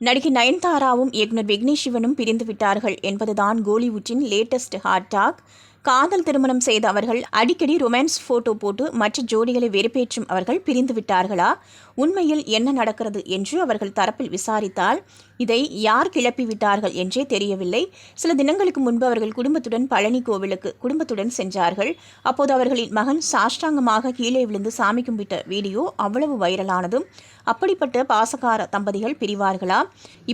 நடிகை நயன்தாராவும் இயக்குனர் விக்னேஷ் சிவனும் பிரிந்து விட்டார்கள் என்பதுதான் கோலிவுட்டின் லேட்டஸ்ட் ஹாட் டாக் காதல் திருமணம் செய்த அவர்கள் அடிக்கடி ரொமான்ஸ் போட்டோ போட்டு மற்ற ஜோடிகளை வெறுப்பேற்றும் அவர்கள் பிரிந்து விட்டார்களா? உண்மையில் என்ன நடக்கிறது என்று அவர்கள் தரப்பில் விசாரித்தால் இதை யார் கிளப்பி விட்டார்கள் என்றே தெரியவில்லை. சில தினங்களுக்கு முன்பு அவர்கள் குடும்பத்துடன் பழனி கோவிலுக்கு குடும்பத்துடன் சென்றார்கள். அப்போது அவர்களின் மகன் சாஷ்டாங்கமாக கீழே விழுந்து சாமி கும்பிட்ட வீடியோ அவ்வளவு வைரலானதும் அப்படிப்பட்ட பாசகார தம்பதிகள் பிரிவார்களா?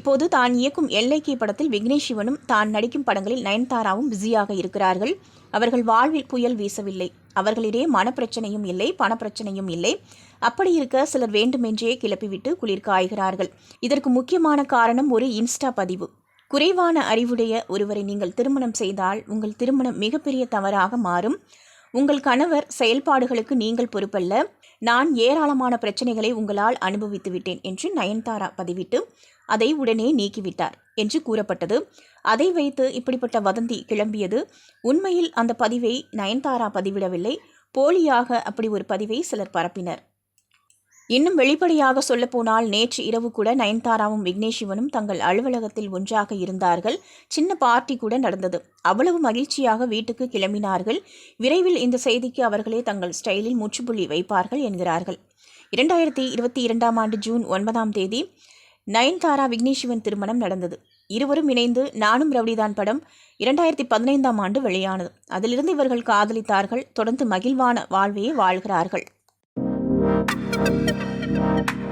இப்போது தான் இயக்கும் எல்ஐகே படத்தில் விக்னேஷ் சிவனும் தான் நடிக்கும் படங்களில் நயன்தாராவும் பிஸியாக இருக்கிறார்கள். அவர்கள் வாழ்வில் புயல் வீசவில்லை. அவர்களிடையே மனப்பிரச்சனையும் இல்லை பணப்பிரச்சனையும் இல்லை. அப்படி இருக்க சிலர் வேண்டுமென்றே கிளப்பிவிட்டு குளிர் காய்கிறார்கள். இதற்கு முக்கியமான காரணம் ஒரு இன்ஸ்டா பதிவு. குறைவான அறிவுடைய ஒருவரை நீங்கள் திருமணம் செய்தால் உங்கள் திருமணம் மிகப்பெரிய தவறாக மாறும். உங்கள் கணவர் செயல்பாடுகளுக்கு நீங்கள் பொறுப்பல்ல. நான் ஏராளமான பிரச்சனைகளை உங்களால் அனுபவித்து விட்டேன் என்று நயன்தாரா பதிவிட்டு அதை உடனே நீக்கிவிட்டார் என்று கூறப்பட்டது. அதை வைத்து இப்படிப்பட்ட வதந்தி கிளம்பியது. உண்மையில் அந்த பதிவை நயன்தாரா பதிவிடவில்லை. போலியாக அப்படி ஒரு பதிவை சிலர் பரப்பினர். இன்னும் வெளிப்படையாக சொல்லப்போனால் நேற்று இரவு கூட நயன்தாராவும் விக்னேஷ் சிவனும் தங்கள் அலுவலகத்தில் ஒன்றாக இருந்தார்கள். சின்ன பார்ட்டி கூட நடந்தது. அவ்வளவு மகிழ்ச்சியாக வீட்டுக்கு கிளம்பினார்கள். விரைவில் இந்த செய்திக்கு அவர்களே தங்கள் ஸ்டைலில் முற்றுப்புள்ளி வைப்பார்கள் என்கிறார்கள். இரண்டாயிரத்தி இருபத்தி இரண்டாம் ஆண்டு ஜூன் ஒன்பதாம் தேதி நயன்தாரா விக்னேஷ் சிவன் திருமணம் நடந்தது. இருவரும் இணைந்து நானும் ரவுடிதான் படம் இரண்டாயிரத்தி பதினைந்தாம் ஆண்டு வெளியானது. அதிலிருந்து இவர்கள் காதலித்தார்கள். தொடர்ந்து மகிழ்வான வாழ்வையே வாழ்கிறார்கள். Thank you.